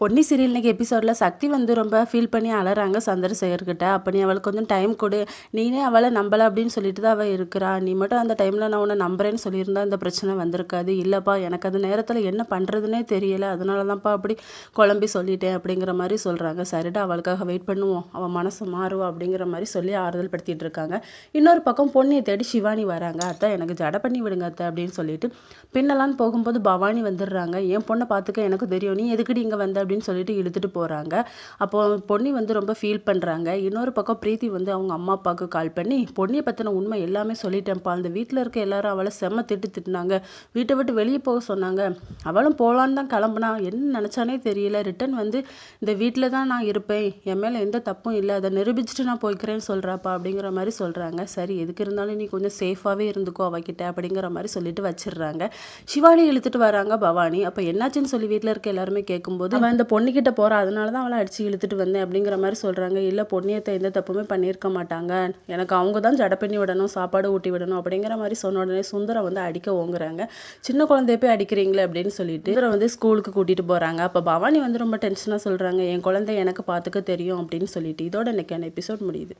Ponni serial இன்னைக்கு எபிசோடில் சக்தி வந்து ரொம்ப ஃபீல் பண்ணி அலறாங்க சந்திரசேகர்கிட்ட. அப்போ நீ அவளுக்கு கொஞ்சம் டைம் கொடு. நீனே அவளை நம்பலை அப்படின்னு சொல்லிட்டு தான் அவள் இருக்கிறா. நீ மட்டும் அந்த டைமில் நான் உன்னை நம்புறேன்னு சொல்லியிருந்தா இந்த பிரச்சனை வந்திருக்காது. இல்லைப்பா எனக்கு அந்த நேரத்தில் என்ன பண்ணுறதுனே தெரியல. அதனால தான்ப்பா அப்படி குழம்பி சொல்லிட்டேன் அப்படிங்கிற மாதிரி சொல்கிறாங்க சரிடா அவளுக்காக வெயிட் பண்ணுவோம். அவள் மனசு மாறுவா அப்படிங்கிற மாதிரி சொல்லி ஆறுதல் படுத்திட்டு இருக்காங்க. இன்னொரு பக்கம் பொண்ணியை தேடி சிவானி வராங்க. அத்தை எனக்கு ஜட பண்ணி விடுங்க அத்தை அப்படின்னு சொல்லிட்டு பின்னலான்னு போகும்போது பவானி வந்துடுறாங்க. என் பொண்ணை பார்த்துக்க எனக்கு தெரியும். நீ எதுக்கடி இங்கே வந்த? அப்படின்னு சொல்லிட்டு இழுத்துட்டு போகிறாங்க அப்போ பொன்னி வந்து ரொம்ப ஃபீல் பண்ணுறாங்க இன்னொரு பக்கம் பிரீத்தி வந்து அவங்க அம்மா அப்பாவுக்கு கால் பண்ணி பொன்னியை பற்றின உண்மை எல்லாமே சொல்லிட்டேன்ப்பா. அந்த வீட்டில் இருக்க எல்லாரும் அவளை செம்ம திட்டு திட்டினாங்க. வீட்டை விட்டு வெளியே போக சொன்னாங்க. அவளும் போகலான்னு தான் கிளம்புனா என்ன நினச்சானே தெரியல. ரிட்டன் வந்து இந்த வீட்டில் தான் நான் இருப்பேன். என் மேலே எந்த தப்பும் இல்லை. அதை நிரூபிச்சுட்டு நான் போய்க்கிறேன்னு சொல்கிறாப்பா அப்படிங்கிற மாதிரி சொல்கிறாங்க சரி எதுக்கு இருந்தாலும் நீ கொஞ்சம் சேஃபாகவே இருந்துக்கோ அவகிட்ட. அப்படிங்கிற மாதிரி சொல்லிட்டு வச்சிடுறாங்க. சிவானி இழுத்துட்டு வராங்க பவானி. அப்போ என்னாச்சுன்னு சொல்லி வீட்டில் இருக்க எல்லாருமே கேட்கும்போது அவன் இந்த பொண்ணுக்கிட்ட போகிறா அதனால தான் அவளை அடித்து இழுத்துட்டு வந்தேன் அப்படிங்கிற மாதிரி சொல்கிறாங்க இல்லை பொன்னியத்தை எந்த தப்புமே பண்ணியிருக்க மாட்டாங்க. எனக்கு அவங்க தான் ஜடை பண்ணி விடணும் சாப்பாடு ஊட்டி விடணும் அப்படிங்கிற மாதிரி சொன்ன உடனே சுந்தரம் வந்து அடிக்க ஓங்குறாங்க. சின்ன குழந்தைய போய் அடிக்கிறீங்களே அப்படின்னு சொல்லிட்டு சுந்தரம் வந்து ஸ்கூலுக்கு கூட்டிகிட்டு போகிறாங்க அப்போ பவானி வந்து ரொம்ப டென்ஷனாக சொல்கிறாங்க என் குழந்தை எனக்கு பார்த்துக்க தெரியும் அப்படின்னு சொல்லிட்டு. இதோட இன்னைக்கான எபிசோட் முடியுது.